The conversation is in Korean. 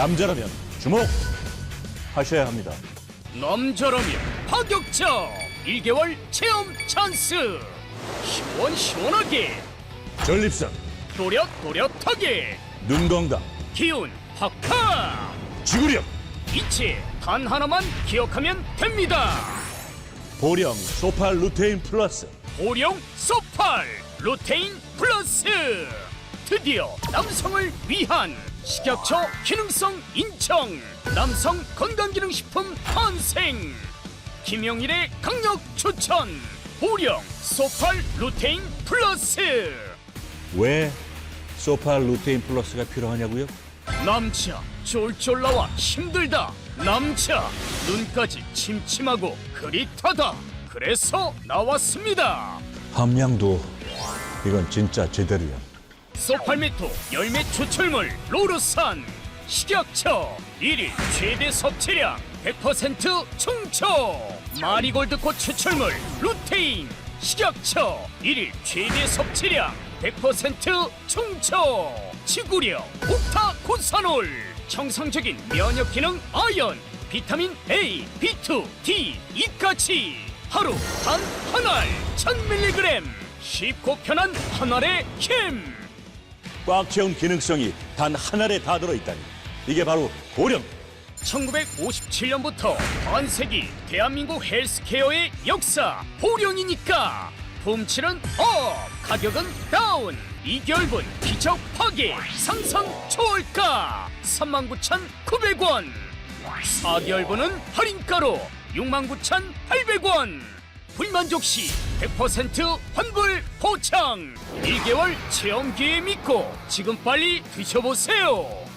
남자라면 주목! 하셔야 합니다. 남자라면 파격적 1개월 체험 찬스! 시원시원하게! 전립선, 또렷또렷하게! 눈 건강, 기운 팍팍 지구력, 이체 단 하나만 기억하면 됩니다! 보령 소팔 루테인 플러스! 보령 소팔 루테인 플러스! 드디어 남성을 위한 식약처 기능성 인정 남성 건강기능식품 탄생 김영일의 강력 추천 보령 소팔 루테인 플러스 왜 소팔 루테인 플러스가 필요하냐고요? 남자 쫄쫄 나와 힘들다 남자 눈까지 침침하고 흐릿하다 그래서 나왔습니다 함량도 이건 진짜 제대로야. 소팔메토 열매 추출물 로르산 식약처 1일 최대 섭취량 100% 충초 마리골드꽃 추출물 루테인 식약처 1일 최대 섭취량 100% 충초 지구력 옥타코사놀 정상적인 면역 기능 아연 비타민 A, B2, D, E까지. 하루 단 한 알 1000mg 쉽고 편한 한 알의 힘 꽉 채운 기능성이 단한 알에 다 들어있다니. 이게 바로 보령. 1957년부터 반세기 대한민국 헬스케어의 역사 보령이니까 품질은 업 가격은 다운 2개월분 기적 파괴 상상 초월가 39,900원 4개월분은 할인가로 69,800원 불만족 시 100% 환불 보장. 1개월 체험 기회 믿고 지금 빨리 드셔보세요